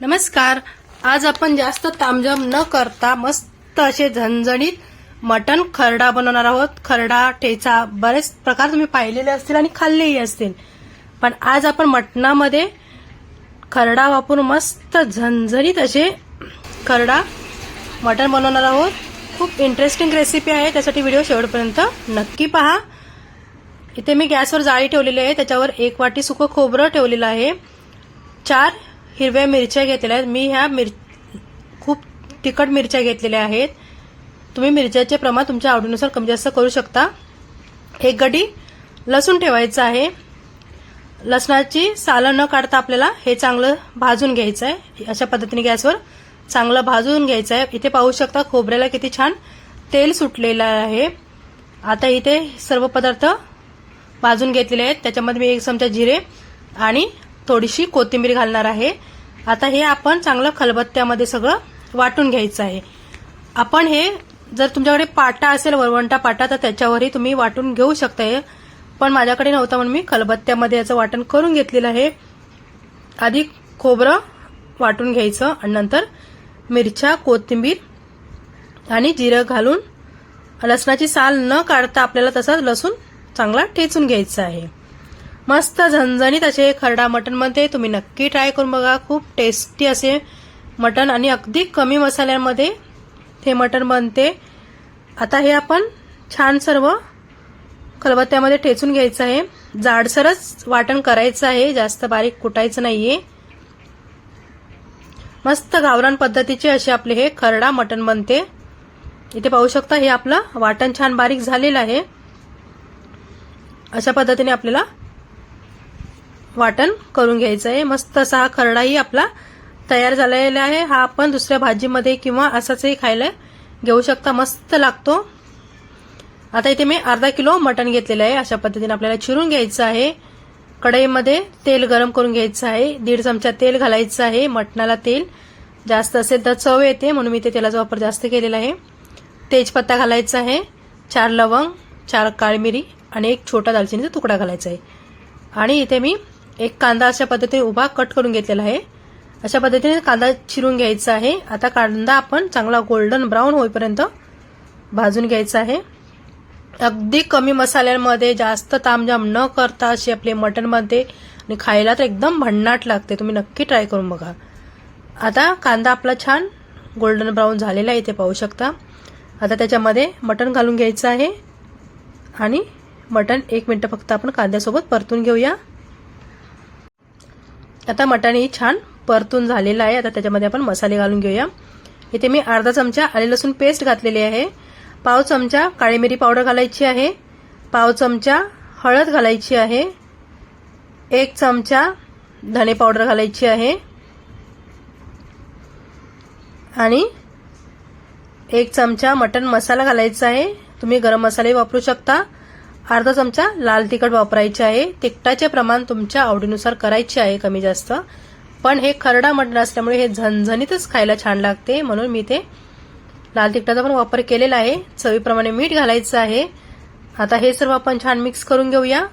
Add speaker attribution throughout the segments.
Speaker 1: नमस्कार. आज आपण जास्त तामझाम न करता मस्त असे झणझणीत मटण खरडा बनवणार आहोत. खरडा ठेचा बरेच प्रकार तुम्ही पाहिलेले असतील आणि खाल्लेही असतील. पण आज आपण मटणामध्ये खरडा वापरून मस्त झणझणीत असे खरडा मटण बनवणार आहोत. खूप इंटरेस्टिंग रेसिपी आहे. त्यासाठी व्हिडिओ शेवटपर्यंत नक्की पहा. इथे मी गॅसवर जाळी ठेवलेली आहे. त्याच्यावर एक वाटी सुकं खोबरं ठेवलेलं आहे. चार हिरव्या मिरच्या घेतलेल्या आहेत. मी ह्या मिर खूप तिखट मिरच्या घेतलेल्या आहेत. तुम्ही मिरच्याचे प्रमाण तुमच्या आवडीनुसार कमी जास्त करू शकता. एक गडी लसूण ठेवायचं आहे. लसणाची सालं न काढता आपल्याला हे चांगलं भाजून घ्यायचं आहे अशा पद्धतीने गॅसवर चांगलं भाजून घ्यायचं आहे इथे पाहू शकता खोबऱ्याला किती छान तेल सुटलेलं आहे. आता इथे सर्व पदार्थ भाजून घेतलेले आहेत. त्याच्यामध्ये मी एक चमचा जिरे आणि थोडीशी कोथिंबीर घालणार आहे. आता हे आपण चांगलं खलबत्त्यामध्ये सगळं वाटून घ्यायचं आहे. आपण हे जर तुमच्याकडे पाटा असेल वरवंटा पाटा तर त्याच्यावरही तुम्ही वाटून घेऊ शकता हे पण माझ्याकडे नव्हतं म्हणून मी खलबत्त्यामध्ये याचं वाटण करून घेतलेलं आहे. आधी खोबरं वाटून घ्यायचं आणि नंतर मिरच्या कोथिंबीर आणि जिरं घालून लसणाची साल न काढता आपल्याला तसाच लसूण चांगला ठेचून घ्यायचा आहे. मस्त झणझणीत असे खरडा मटनमध्ये तुम्ही नक्की ट्राय करून बघा. खूप टेस्टी असे मटन आणि अगदी कमी मसाल्यांमध्ये ते मटन बनते. आता हे आपण छान सर्व खलबत्त्यामध्ये ठेचून घ्यायचं आहे. जाडसरच वाटण करायचं आहे. जास्त बारीक कुटायचं नाहीये. मस्त गावरान पद्धतीचे असे आपले हे खरडा मटन बनते. इथे पाहू शकता हे आपलं वाटण छान बारीक झालेलं आहे. अशा पद्धतीने आपल्याला वाटण करून घ्यायचं आहे मस्त असा हा खरडाही आपला तयार झालेला आहे. हा आपण दुसऱ्या भाजीमध्ये किंवा असाचही खायला घेऊ शकता. मस्त लागतो. आता इथे मी अर्धा किलो मटण घेतलेलं आहे. अशा पद्धतीने आपल्याला चिरून घ्यायचं आहे. कढईमध्ये तेल गरम करून घ्यायचं आहे. दीड चमचा तेल घालायचं आहे. मटणाला तेल जास्त असेल तर चव येते म्हणून मी ते तेलाचा वापर जास्त केलेला आहे. तेजपत्ता घालायचा आहे. चार लवंग चार काळमिरी आणि एक छोटा दालचिनीचा तुकडा घालायचा आहे. आणि इथे मी एक कांदा अशा पद्धतीने उभा कट करून घेतलेला आहे. अशा पद्धतीने कांदा चिरून घ्यायचा आहे. आता कांदा आपण चांगला गोल्डन ब्राऊन होईपर्यंत भाजून घ्यायचा आहे. अगदी कमी मसाल्यांमध्ये जास्त तामजाम न करता अशी आपले मटनमध्ये आणि खायला तर एकदम भन्नाट लागते. तुम्ही नक्की ट्राय करून बघा. आता कांदा आपला छान गोल्डन ब्राऊन झालेला आहे इथे पाहू शकता. आता त्याच्यामध्ये मटण घालून घ्यायचं आहे. आणि मटण एक मिनटं फक्त आपण कांद्यासोबत परतून घेऊया. आता मटण छान परतून झालेलं आहे. आता त्याच्यामध्ये आपण मसाले घालून घेऊया. इथे मी अर्धा चमचा आले लसूण पेस्ट घातलेली आहे. पाव चमचा काळी मिरी पावडर घालायची आहे. पाव चमचा हळद घालायची आहे. एक चमचा धने पावडर घालायची आहे. आणि एक चमचा मटण मसाला घालायचा आहे. तुम्ही गरम मसालाही वापरू शकता. अर्धा चमचा लाल तिखट वापरायचे आहे. तिखटाचे प्रमाण तुमच्या आवडीनुसार करायचे आहे कमी जास्त. पण हे खरडा मटण असल्यामुळे हे झणझणीतच खायला छान लागते. म्हणून मी ते लाल तिखटाचा पण वापर केलेला आहे. चवीप्रमाणे मीठ घालायचं आहे. आता हे सर्व आपण छान मिक्स करून घेऊया.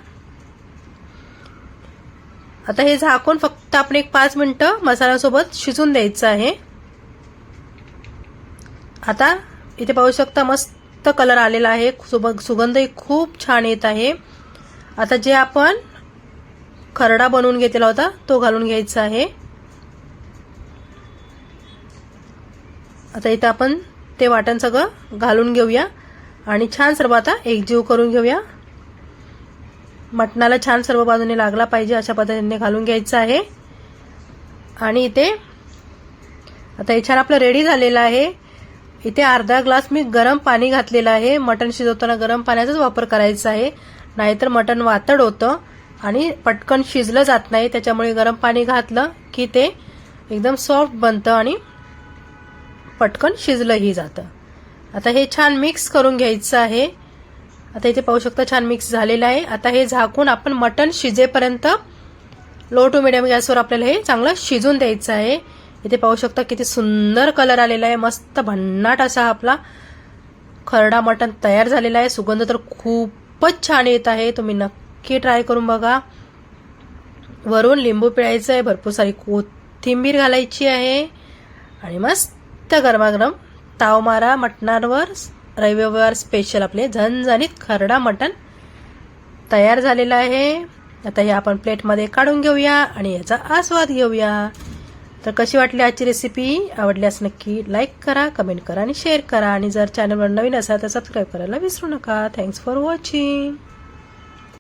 Speaker 1: आता हे झाकून फक्त आपण एक पाच मिनटं मसाल्यासोबत शिजून द्यायचं आहे. आता इथे पाहू शकता मस्त कलर आलेला आहे. सुगंधही खूप छान येत आहे. आता जे आपण खरडा बनवून घेतलेला होता तो घालून घ्यायचा आहे. आता इथं आपण ते वाटण सगळं घालून घेऊया. आणि छान सर्व आता एकजीव करून घेऊया. मटणाला छान सर्व बाजूने लागला पाहिजे अशा पद्धतीने घालून घ्यायचं आहे. आणि इथे आता हे छान आपलं रेडी झालेलं आहे. इथे अर्धा ग्लास मी गरम पाणी घातलेलं आहे. मटण शिजवताना गरम पाण्याचाच वापर करायचा आहे. नाहीतर मटण वातड होतं आणि पटकन शिजलं जात नाही. त्याच्यामुळे गरम पाणी घातलं की ते एकदम सॉफ्ट बनतं आणि पटकन शिजलंही जातं. आता हे छान मिक्स करून घ्यायचं आहे. आता इथे पाहू शकता छान मिक्स झालेलं आहे. आता हे झाकून आपण मटण शिजेपर्यंत लो टू मिडियम गॅसवर आपल्याला हे चांगलं शिजून द्यायचं आहे. इथे पाहू शकता किती सुंदर कलर आलेला आहे. मस्त भन्नाट असा आपला खरडा मटण तयार झालेला आहे. सुगंध तर खूपच छान येत आहे. तुम्ही नक्की ट्राय करून बघा. वरून लिंबू पिळायचं आहे. भरपूर सारी कोथिंबीर घालायची आहे. आणि मस्त गरमागरम ताव मारा मटणावर. रविवार स्पेशल आपले झणझणीत खरडा मटण तयार झालेला आहे. आता हे आपण प्लेटमध्ये काढून घेऊया आणि याचा आस्वाद घेऊया. तर कशी वाटली आजची रेसिपी आवडल्यास नक्की लाईक करा कमेंट करा आणि शेअर करा. आणि जर चॅनलवर नवीन असाल तर सबस्क्राईब करायला विसरू नका. Thanks for watching